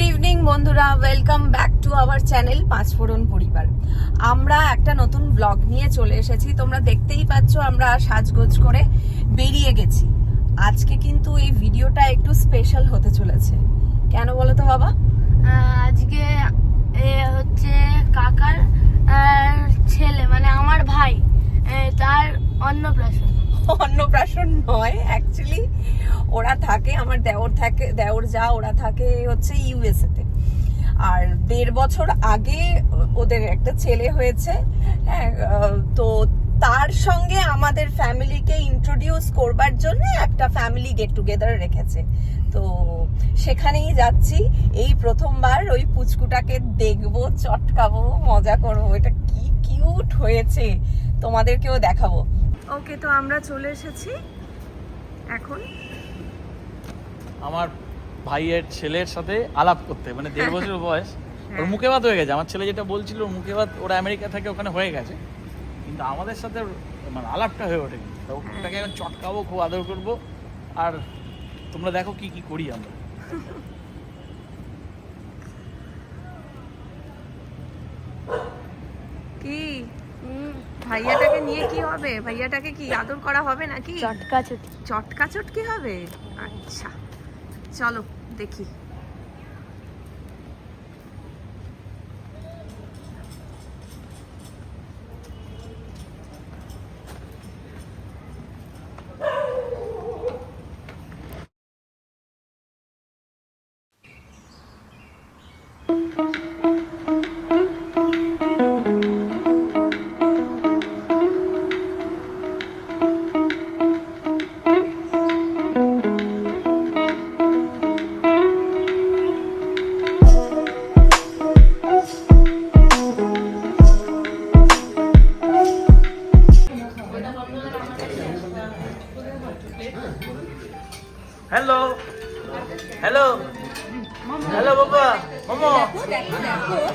Good evening বন্ধুরা। Welcome back to our channel Panchphoron পরিবার। আমরা একটা নতুন ব্লগ নিয়ে চলে এসেছি। তোমরা দেখতেই পাচ্ছ, আমরা সাজগোজ করে বেরিয়ে গেছি। আজকে কিন্তু এই ভিডিওটা একটু স্পেশাল হতে চলেছে। কেন বলো তো, বাবা? আজকে হচ্ছে কাকার ছেলে মানে আমার ভাই তার অন্নপ্রাশন। অন্নপ্রাশন নয় অ্যাকচুয়ালি ওরা থাকে, আমার দেওর থাকে, দেওর যা ওরা থাকে হচ্ছে ইউএসএ তে আর দেড় বছর আগে ওদের একটা ছেলে হয়েছে হ্যাঁ তো তার সঙ্গে আমাদের ফ্যামিলিকে ইন্ট্রোডিউস করবার জন্য একটা ফ্যামিলি গেট টুগেদার রেখেছে। তো সেখানেই যাচ্ছি, এই প্রথমবার ওই পুচকুটাকে দেখব, চটকাবো, মজা করব, এটা কি কিউট হয়েছে, তোমাদেরকেও দেখাবো। ওকে তো আমরা চলে এসেছি। এখন? আমার ভাইয়ের ছেলের সাথে আলাপ করতে মানে দেড় বছর বয়স। ওর মুখে ভাত হয়ে গেছে। আমার ছেলে যেটা বলছিল ওর মুখে ভাত ওরা আমেরিকা থেকে ওখানে হয়ে গেছে। কিন্তু আমাদের সাথে মানে আলাপটা হয়ে ওঠেনি। তো ওটাকে এখন চটকাবো খুব আদর করব। আর তোমরা দেখো কি কি করি আমরা কি ভাইয়াটাকে নিয়ে কি হবে? ভাইয়াটাকে কি আদর করা হবে নাকি? চটকা চুটি চটকা চটকি হবে? আচ্ছা। চলো দেখি।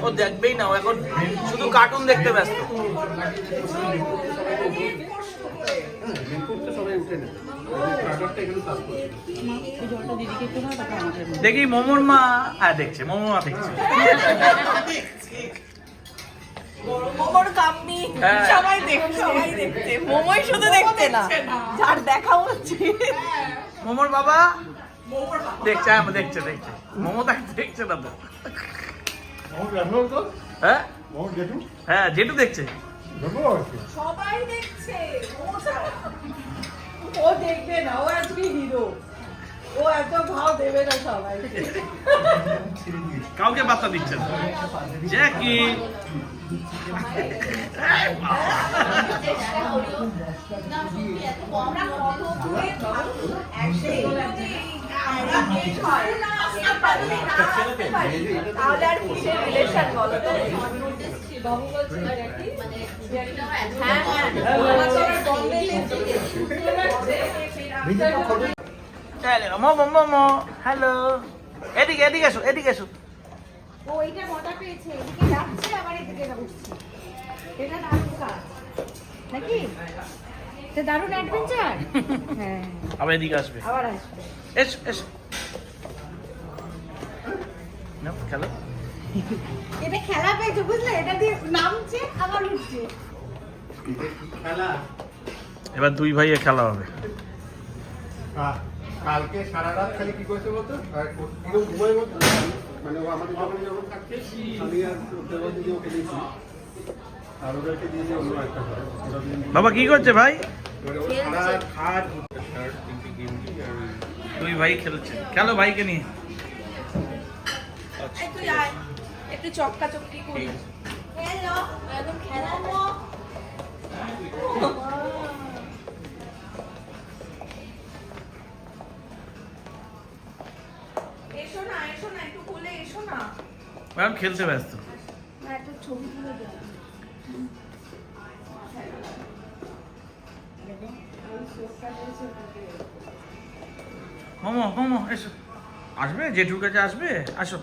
ও দেখবেই না ও এখন শুধু কার্টুন দেখতে ব্যস্ত। দেখি মোমোর মা হ্যাঁ দেখছে মোমোর মা দেখছে। মোমোর হ্যাঁ। সবাই দেখতে সবাই দেখতে মোমোই শুধু দেখতে না যার দেখা হচ্ছে। মোমোর বাবা? দেখছে হ্যাঁ দেখছে দেখছে। মোমো দেখ দেখছে না তো। হ্যাঁ? হ্যাঁ জেঠু দেখছে। সবাই দেখছে। ও দেখবে না ও আজকে হিরো। ও এত ভাও দেবে না সবাই। কাউকে পাত্তা দিচ্ছে না জ্যাকি তাহলে আর কিসের হ্যাঁ হ্যাঁ হ্যালো। এদিকে এদিকে এসো এদিকে এসো। ও মজা পেয়েছে। এদিকে যাচ্ছে, আবার এদিকে এটা নাকি? দারুণ অ্যাডভেঞ্চার হ্যাঁ। আবার এদিকে আসবে। আবার আসবে। এসো এসো। নাও, খেলো। এটা খেলা পেয়েছে বুঝলে? এটা দিয়ে নামছে আবার উঠছে। এবার দুই ভাইয়ে খেলা হবে। কালকে সারা রাত খালি কি করছে বলতো? পুরো ঘুমাই বলতো? মানে ও আমাদের যখন যখন থাকছে আমি আর ওকে দিয়েছি বাবা কি করছে ভাই? দুই ভাই খেলছে খেলো ভাইকে নিয়ে। একটু আয়। চক্কা চক্কি করি। হ্যালো একদম খেলা এসো না এসো না একটু কোলে এসো না। এখন খেলতে ব্যস্ত। এসো। আসবে? জেঠুর কাছে আসবে? আসো।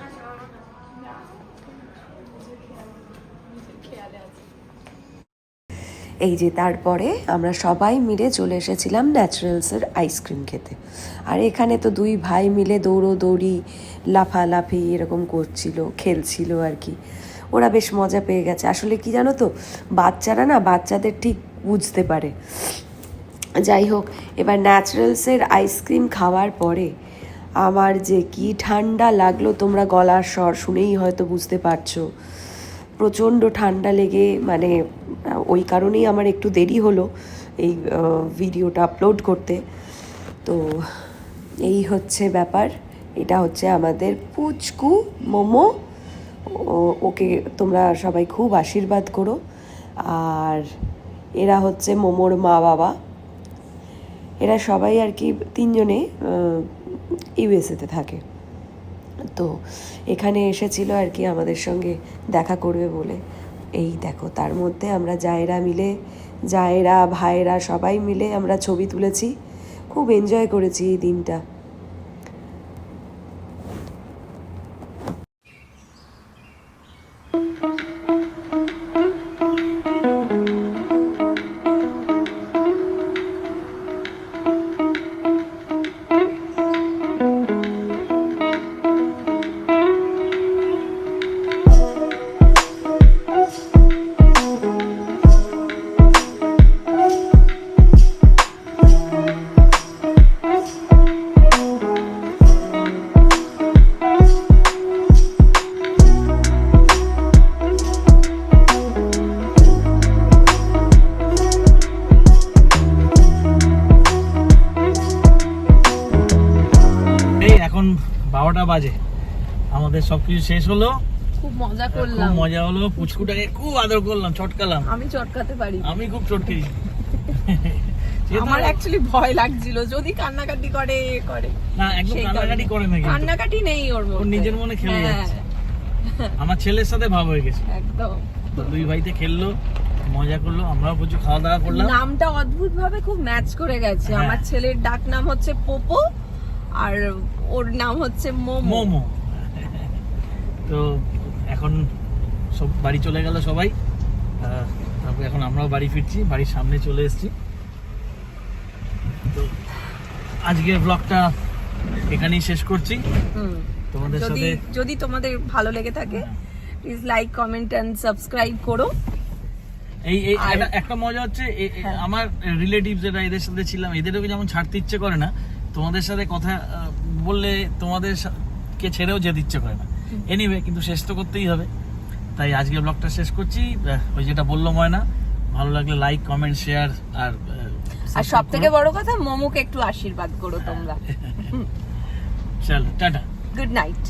এই যে তারপরে আমরা সবাই মিলে চলে এসেছিলাম ন্যাচারালসের আইসক্রিম খেতে। আর এখানে তো দুই ভাই মিলে দৌড়োদৌড়ি, লাফালাফি এরকম করছিল, খেলছিল আর কি। ওরা বেশ মজা পেয়ে গেছে। আসলে কি জানো তো, বাচ্চারা না বাচ্চাদের ঠিক বুঝতে পারে। যাই হোক এবার ন্যাচারালসের আইসক্রিম খাওয়ার পরে আমার যে কি ঠান্ডা লাগল তোমরা গলার স্বর শুনেই হয়তো বুঝতে পারছ। প্রচণ্ড ঠান্ডা লেগে মানে ওই কারণেই আমার একটু দেরি হলো এই ভিডিওটা আপলোড করতে। তো এই হচ্ছে ব্যাপার। এটা হচ্ছে আমাদের পুচকু মোমো। ওকে তোমরা সবাই খুব আশীর্বাদ করো। আর এরা হচ্ছে মোমোর মা বাবা এরা সবাই আর কি তিনজনে ইউএসএতে থাকে। তো এখানে এসেছিল আর কি আমাদের সঙ্গে দেখা করবে বলে। এই দেখো, তার মধ্যে আমরা জায়েরা মিলে, জায়েরা ভাইরা সবাই মিলে আমরা ছবি তুলেছি। খুব এনজয় করেছি এই দিনটা। বারোটা বাজে। আমাদের সবকিছু শেষ হলো। খুব মজা খুব মজা হলো। পুচকুটাকে খুব আদর করলাম চটকালাম। আমি চটকাতে পারি। আমি খুব আমার অ্যাকচুয়ালি ভয় লাগছিল। যদি কান্নাকাটি করে করে। না একদম কান্নাকাটি করে না কান্নাকাটি নেই ওর ওর নিজের মনে খেলে হ্যাঁ, যাচ্ছে। আমার ছেলের সাথে ভাব হয়ে গেছে। একদম। দুই ভাইতে খেললো মজা করল আমরাও প্রচুর খাওয়া দাওয়া করলাম। নামটা অদ্ভুত ভাবে খুব ম্যাচ করে গেছে। হ্যাঁ। আমার ছেলের ডাক নাম হচ্ছে পোপো আর ওর নাম হচ্ছে মোমো। মোমো। তো এখন সব বাড়ি চলে গেল সবাই। তারপর এখন আমরাও বাড়ি ফিরছি বাড়ির সামনে চলে এসেছি। তো আজকের ব্লগটা এখানেই শেষ করছি। তোমাদের যদি সাথে যদি তোমাদের ভালো লেগে থাকে please like comment and subscribe করো। এই এই একটা- মজা হচ্ছে হ্যাঁ। আমার রিলেটিভ যেটা এদের সাথে ছিলাম এদেরও যেমন ছাড়তে ইচ্ছে করে না তোমাদের সাথে কথা বললে তোমাদের কে ছেড়েও যেতে ইচ্ছে করে না। এনিওয়ে কিন্তু শেষ তো করতেই হবে। তাই আজকে ব্লগটা শেষ করছি। ওই যেটা বলল ময়না ভালো লাগলে লাইক কমেন্ট শেয়ার আর আর সব থেকে বড় কথা মোমোকে একটু আশীর্বাদ করো তোমরা। চলো টাটা। Good night